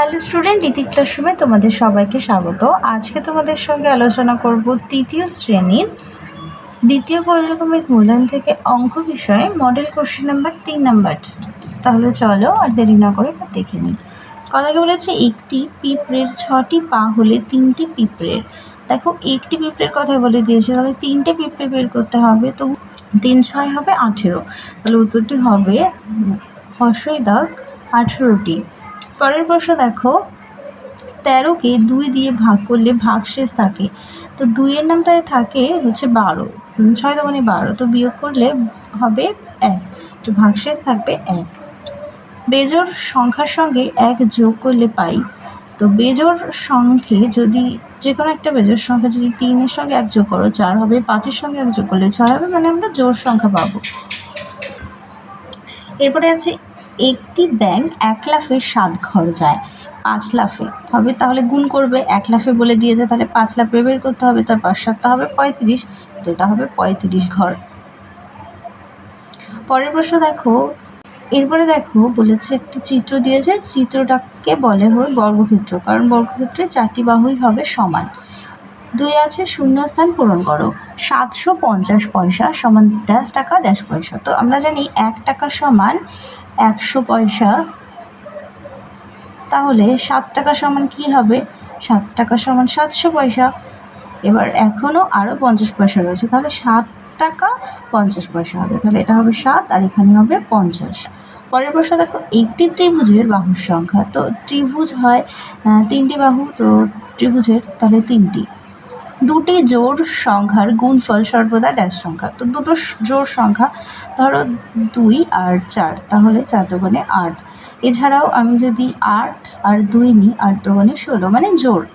Hello student ইতি ক্লাসরুমে তোমাদের সবাইকে স্বাগত। আজকে তোমাদের সঙ্গে আলোচনা করব তৃতীয় শ্রেণির দ্বিতীয় পর্যক্রমিক মূল্যায়ন থেকে অঙ্ক বিষয়ে মডেল কোশ্চেন নাম্বার তিন নাম্বার তাহলে চলো আর দেরি না করে দেখে নিই। কথাকে বলেছে, একটি পিঁপড়ের ছটি পা হলে তিনটি পিঁপড়ের। দেখো, একটি পিঁপড়ের কথা বলে দিয়েছে, তাহলে তিনটে পিঁপড়ে বের করতে হবে তো তিন ছয় হবে আঠেরো। তাহলে উত্তরটি হবে হর্ষই দাগ আঠেরোটি। পরের প্রশ্ন দেখো তেরোকে দুই দিয়ে ভাগ করলে ভাগশেষ থাকে। তো দুইয়ের নামটায় থাকে হচ্ছে বারো ছয় দোকানে বারো, তো বিয়োগ করলে হবে এক, তো ভাগশেষ থাকবে এক। বেজোর সংখ্যার সঙ্গে এক যোগ করলে পাই, তো বেজোর সংখ্যে যদি যে কোনো একটা বেজোর সংখ্যা যদি তিনের সঙ্গে এক যোগ করো, চার হবে, পাঁচের সঙ্গে এক যোগ করলে ছয় হবে মানে আমরা জোর সংখ্যা পাবো। এরপরে আছে একটি ব্যাংক এক লাফে সাত ঘর যায়, পাঁচ লাফে। হবে তাহলে গুণ করবে, এক লাফে বলে দিয়েছে, তাহলে পাঁচ লাফে বের করতে হবে, তার পাঁচ সাতটা হবে পঁয়ত্রিশ তো এটা হবে পঁয়ত্রিশ ঘর। পরের প্রশ্ন দেখো, এরপরে দেখো বলেছে একটি চিত্র দিয়েছে, চিত্রটাকে বলে হয় বর্গক্ষেত্র, কারণ বর্গক্ষেত্রে চারটি বাহুই হবে সমান। দুই আছে শূন্যস্থান পূরণ করো, সাতশো পঞ্চাশ পয়সা সমান ড্যাশ টাকা ড্যাশ পয়সা। তো আমরা জানি এক টাকা সমান একশো পয়সা। তাহলে সাত টাকা সমান কি হবে? সাত টাকা সমান সাতশো পয়সা। এবার এখনও আরও পঞ্চাশ পয়সা রয়েছে। তাহলে সাত টাকা পঞ্চাশ পয়সা হবে। তাহলে এটা হবে সাত আর এখানে হবে পঞ্চাশ। পরের প্রশ্ন দেখো, একটি ত্রিভুজের বাহুর সংখ্যা। তো ত্রিভুজ হয় তিনটি বাহু, তো ত্রিভুজের তাহলে তিনটি। দুটি জোড় সংখ্যার গুণফল সর্বদা ড্যাশ সংখ্যা। তো দুটো জোড় সংখ্যা ধরো দুই আর চার, তাহলে চার দোকানে আট। এছাড়াও আমি যদি আট আর দুই নিই, আট দোকানে ষোলো মানে জোড়।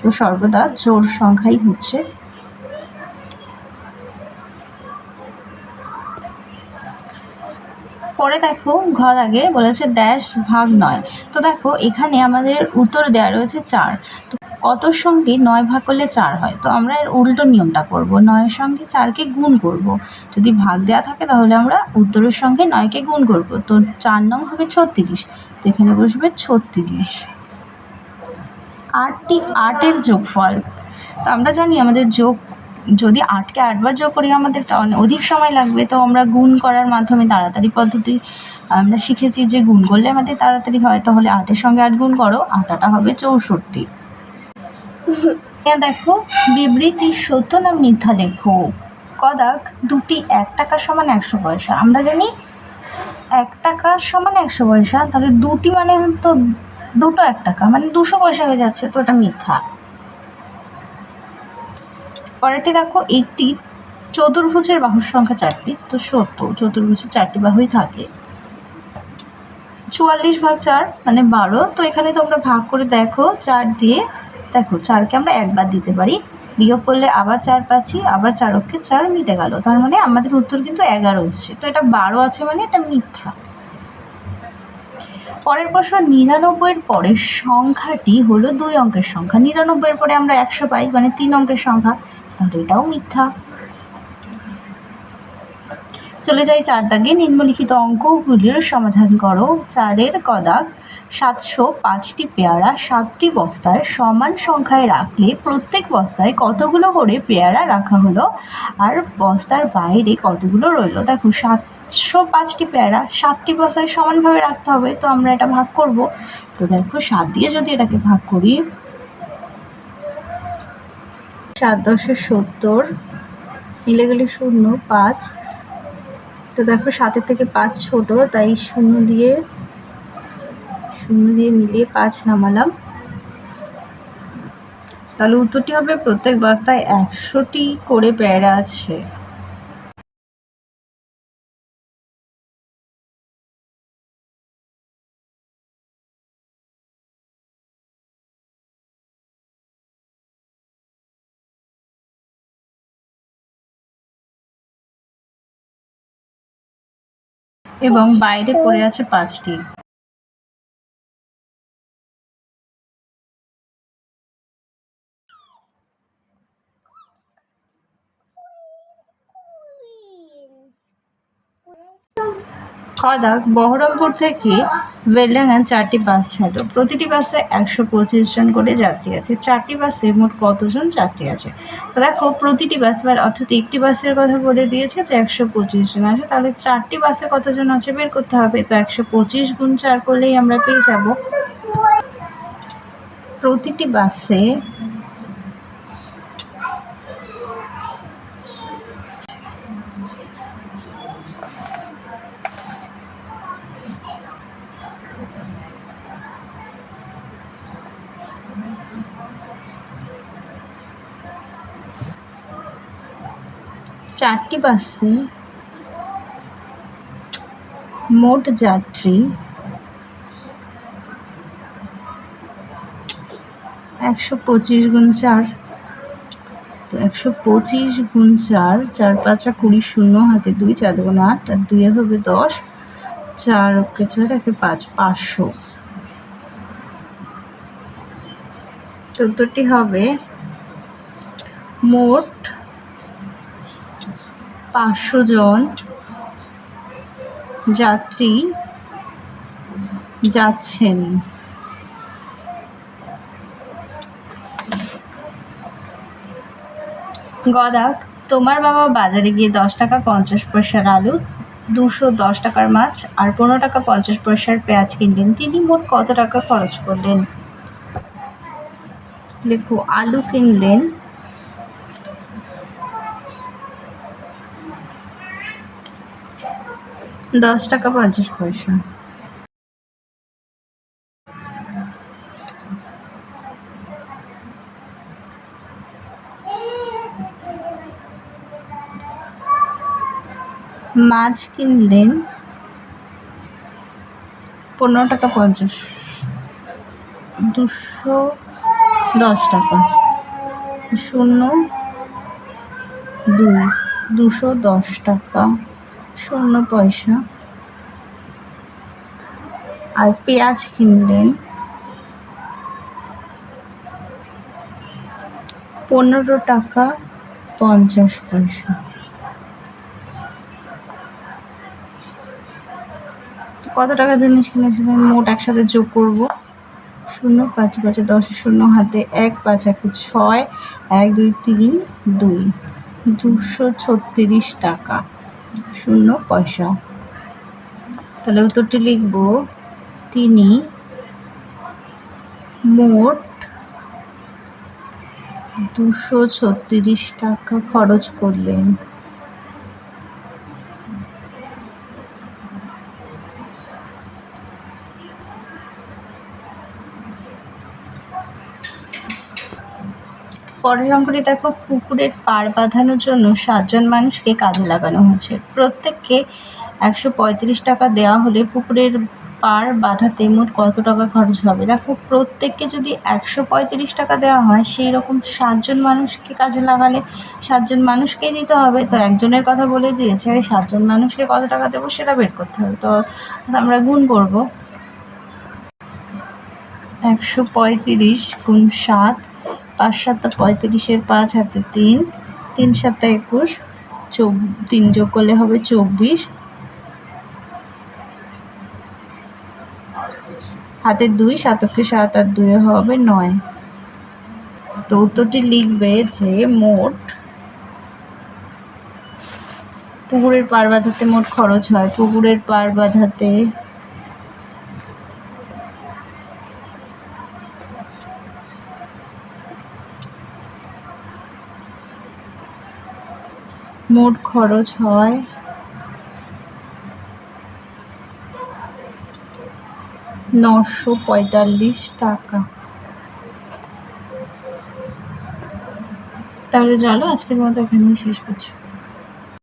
তো সর্বদা জোড় সংখ্যাই হচ্ছে। পরে দেখো, ঘর আগে বলেছে ড্যাশ ভাগ নয়। তো দেখো, এখানে আমাদের উত্তর দেওয়া রয়েছে চার। তো কতর সঙ্গে নয় ভাগ করলে চার হয়। তো আমরা এর উল্টো নিয়মটা করব। নয়ের সঙ্গে চারকে গুণ করব। যদি ভাগ দেওয়া থাকে তাহলে আমরা উত্তরের সঙ্গে নয়কে গুণ করব। তো চার নং হবে ছত্রিশ। তো এখানে বসবে ছত্রিশ। আটটি আটের যোগফল। তো আমরা জানি আমাদের যোগ, যদি আটকে আটবার যোগ করি আমাদের অধিক সময় লাগবে। তো আমরা গুণ করার মাধ্যমে তাড়াতাড়ি পদ্ধতি, আমরা শিখেছি যে গুণ করলে আমাদের তাড়াতাড়ি হয়। তাহলে আটের সঙ্গে আট গুণ করো, আটাটা হবে চৌষট্টি। দেখো, বিবৃতি সত্য না মিথ্যা লেখো? কদাক দুটি এক টাকা সমান একশো পয়সা। আমরা জানি এক টাকা সমান একশো পয়সা, তাহলে দুটি মানে তো দুটো এক টাকা মানে দুশো পয়সা হয়ে যাচ্ছে, তো এটা মিথ্যা। পরেরটি দেখো, একটি চতুর্ভুজের বাহুর সংখ্যা চারটি, তো সত্য চতুর্ভুজের চারটি বাহুই থাকে। চুয়াল্লিশ ভাগ চার মানে বারো, তো এখানে তোমরা ভাগ করে দেখো, চার দিয়ে দেখো চারকে আমরা একবার দিতে পারি। বিয়োগ করলে আবার চার পাচ্ছি, আবার চার অক্ষে চার মিটে গেল। তার মানে আমাদের উত্তর কিন্তু এগারো এসছে। তো এটা বারো আছে মানে এটা মিথ্যা। পরের প্রশ্ন, নিরানব্বইয়ের পরের সংখ্যাটি হলো দুই অঙ্কের সংখ্যা। নিরানব্বইয়ের পরে আমরা একশো পাই মানে তিন অঙ্কের সংখ্যা। তাহলে এটাও মিথ্যা। চলে যাই চার দাগে। নিম্নলিখিত অঙ্কগুলির সমাধান করো। চারের কদাক সাতশো পাঁচটি পেয়ারা, সাতটি বস্তায় সমান সংখ্যায় রাখলে প্রত্যেক বস্তায় কতগুলো করে পেয়ারা রাখা হলো? আর বস্তার বাইরে কতগুলো রইল? দেখো, সাতশো পাঁচটি পেয়ারা, সাতটি বস্তায় সমানভাবে রাখতে হবে, তো আমরা এটা ভাগ করব। তো দেখো, সাত দিয়ে যদি এটাকে ভাগ করি, সাত দশে সত্তর, মিলে গেলে শূন্য, পাঁচ তো দেখো সাতের থেকে পাঁচ ছোট, তাই শূন্য দিয়ে শূন্য দিয়ে মিলিয়ে পাঁচ নামালাম। তাহলে উত্তরটি হবে প্রত্যেক বস্তায় একশোটি করে পেয়ারা আছে। এবং বাইরে পড়ে আছে পাঁচটি। কদাক বহরমপুর থেকে বেলডাঙ্গা চারটি বাস ছাড়লো। প্রতিটি বাসে একশো পঁচিশ জন করে যাত্রী আছে। চারটি বাসে মোট কতজন যাত্রী আছে? দেখো, প্রতিটি বাস বা অর্থাৎ একটি বাসের কথা বলে দিয়েছে যে একশো পঁচিশ জন আছে। তাহলে চারটি বাসে কতজন আছে বের করতে হবে? তো একশো পঁচিশ গুণ চার করলেই আমরা পেয়ে যাব। প্রতিটি বাসে চারটি বাসে মোট যাত্রী একশো পঁচিশ গুণ চার। তো একশো পঁচিশ গুণ চার চার পাঁচা কুড়ি শূন্য, হাতে দুই, চার গুণ আট, আর দুয়ে হবে দশ, চার ওকে চার একে পাঁচ, পাঁচশো। চোদ্দটি হবে মোট পাঁচশো জন যাত্রী যাচ্ছেন। গদাক, তোমার বাবা বাজারে গিয়ে দশ টাকা পঞ্চাশ পয়সার আলু, দুশো দশ টাকার মাছ আর পনেরো টাকা পঞ্চাশ পয়সার পেঁয়াজ কিনলেন। তিনি মোট কত টাকা খরচ করলেন? লেখো, আলু কিনলেন দশ টাকা পঞ্চাশ পয়সা। মাছ কিনলেন পনেরো টাকা পঞ্চাশ, দুশো দশ টাকা, শূন্য দুই, দুশো দশ টাকা। শূন্য পয়সা আর পেঁয়াজ কিনলেন পনেরো টাকা পঞ্চাশ পয়সা। কত টাকা জিনিস কিনেছিলেন? মোট একসাথে যোগ করব। শূন্য, পাঁচ, পাঁচে, দশে, শূন্য, হাতে এক, পাঁচ, একে, ছয়, এক, দুই, তিন, দুই। দুশো ছত্রিশ টাকা। শূন্য পয়সা। তাহলে উত্তরটি লিখব তিনি মোট দুশো ছত্রিশ টাকা খরচ করলেন। পরের অঙ্কটি দেখো, পুকুরের পাড় বাঁধানোর জন্য সাতজন মানুষকে কাজে লাগানো হয়েছে। প্রত্যেককে একশো পঁয়ত্রিশ টাকা দেওয়া হলে পুকুরের পার বাঁধাতে মোট কত টাকা খরচ হবে? দেখো, প্রত্যেককে যদি একশো পঁয়ত্রিশ টাকা দেওয়া হয়, সেই রকম সাতজন মানুষকে কাজে লাগালে সাতজন মানুষকেই দিতে হবে। তো একজনের কথা বলে দিয়েছে সাতজন মানুষকে কত টাকা দেবো সেটা বের করতে হবে। তো আমরা গুণ করব। একশো পঁয়ত্রিশ গুণ সাত পাঁচ সাতটা পঁয়ত্রিশের পাঁচ হাতে তিন তিন সাতটা একুশ, চব, তিন যোগ করলে হবে চব্বিশ। হাতে দুই সাতকে সাত আর দুয়ে হবে নয়। তো উত্তরটি লিখবে যে মোট পুকুরের পার বাঁধাতে মোট খরচ হয়। পুকুরের পার বাঁধাতে মোট খরচ হয়? নশো পঁয়তাল্লিশ টাকা। তাহলে চলো আজকের মতো এখানেই শেষ করছি।